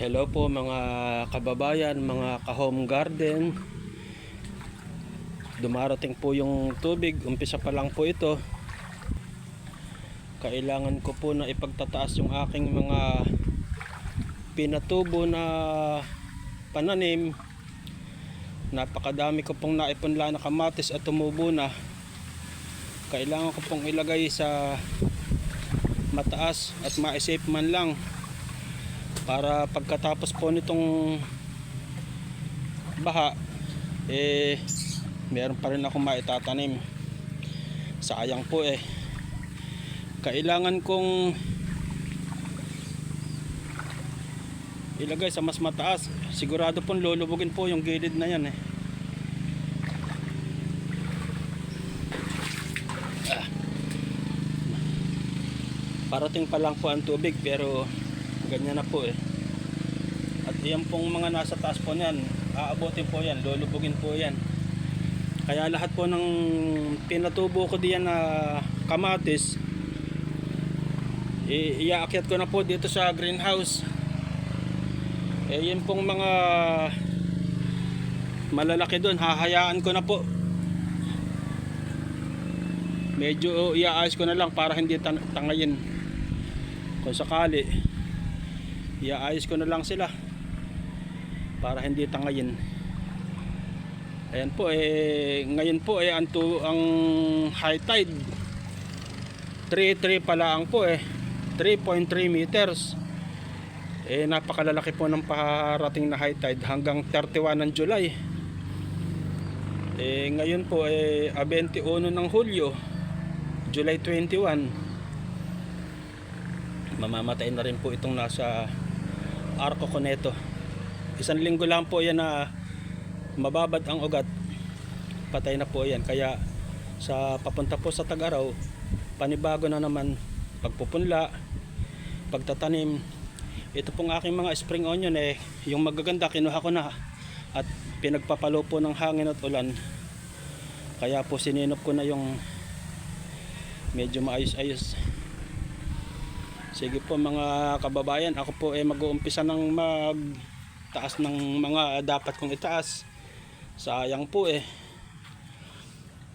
Hello po mga kababayan, mga ka-home garden. Dumarating po yung tubig, umpisa pa lang po ito. Kailangan ko po na ipagtataas yung aking mga pinatubo na pananim. Napakadami ko pong naipunla na kamatis at tumubo na. Kailangan ko pong ilagay sa mataas at ma-safe man lang para pagkatapos po nitong baha eh meron pa rin akong maitatanim. Sayang po eh. Kailangan kong ilagay sa mas mataas. Sigurado pong lulubugin po yung gilid na yan eh. Ah. parating pa lang po ang tubig pero ganyan na po eh. At yan pong mga nasa taas po niyan aabotin po yan lulubugin po yan. Kaya lahat po ng pinatubo ko diyan na kamatis iaakyat ko na po dito sa greenhouse. Eh yun pong mga malalaki doon hahayaan ko na po. Medyo iaayos ko na lang para hindi tan- tangayin kung sakali iaayos ko na lang sila para hindi tangayin. Ayan po eh ngayon po eh ang, tu- ang high tide. 3.3 pala ang po eh. 3.3 meters. Eh napakalalaki po ng parating na high tide hanggang 31 ng July. Eh ngayon po eh a 21 ng Hulyo July 21 mamamatay na rin po itong nasa arko ko neto. Isang linggo lang po yan na mababad ang ugat. Patay na po yan. Kaya sa papunta po sa tag-araw panibago na naman pagpupunla pagtatanim. Ito pong aking mga spring onion eh yung magaganda kinuha ko na at pinagpapalo po ng hangin at ulan. Kaya po sininop ko na yung medyo maayos-ayos sige po mga kababayan. Ako po ay mag-uumpisa ng magtaas ng mga dapat kong itaas. Sayang po eh.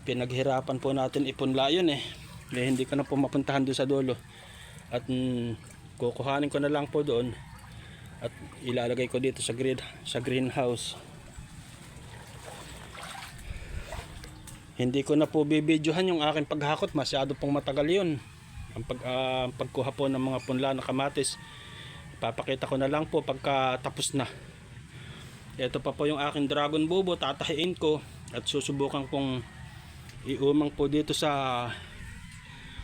Pinaghirapan po natin ipunla yun eh. Eh, hindi ko na po mapuntahan doon sa dulo. At mm, kukuhanin ko na lang po doon. At ilalagay ko dito sa grid sa greenhouse. Hindi ko na po bibidyohan yung aking paghakot. Masyado pong matagal yun ang pag, ah, pagkuha po ng mga punla na kamatis papakita ko na lang po pagka tapos na. Ito pa po yung aking dragon bubo tatahiin ko at susubukan kong iumang po dito sa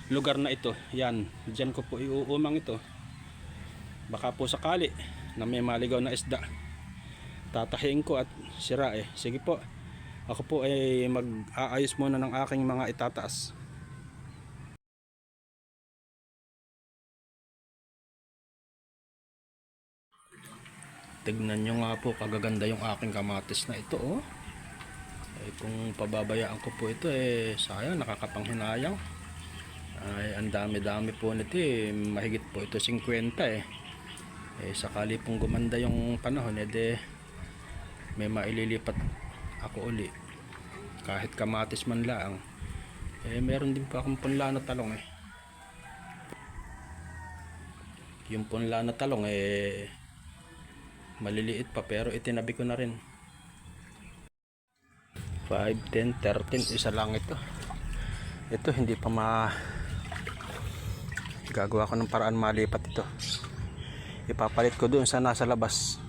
lugar na ito. Yan dyan ko po iuumang ito. Baka po sakali na may maligaw na isda. Tatahiin ko at sira eh. Sige po ako po ay mag-aayos muna ng aking mga itataas tignan nyo nga po kagaganda yung aking kamatis na ito oh. Eh, kung pababayaan ko po ito eh sayang nakakapanghinayang. Ay ang dami dami po nito eh. Mahigit po ito 50 eh. Eh sakali pong gumanda yung panahon eh de may maililipat ako uli. Kahit kamatis man lang eh meron din po akong punla na talong eh. Yung punla na talong eh maliliit pa pero itinabi ko na rin. 5, 10, 13 isa lang ito. Ito hindi pa ma gagawa ko ng paraan malipat ito. Ipapalit ko doon sa nasa labas.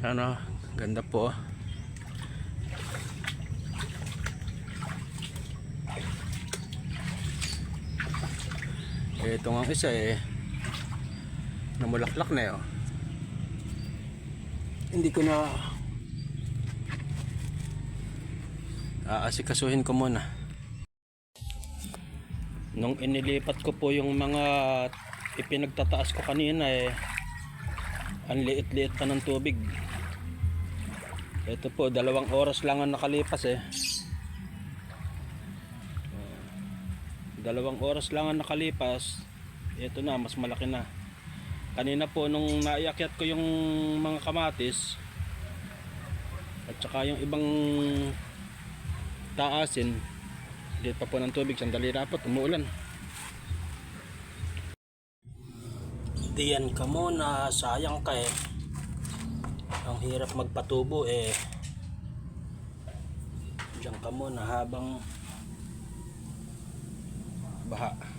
Ano ganda po oh. ito nga isa eh namulaklak na eh oh. Hindi ko na aasikasuhin ko muna. Nung inilipat ko po yung mga ipinagtataas ko kanina eh ang liit-liit pa ng tubig. Ito po dalawang oras lang ang nakalipas eh. Dalawang oras lang ang nakalipas ito na mas malaki na kanina po nung naiakyat ko yung mga kamatis at saka yung ibang taasin dito pa po ng tubig sandali na po tumuulan. Diyan ka muna sayang ka eh. Ang hirap magpatubo eh. Diyan ka muna habang baha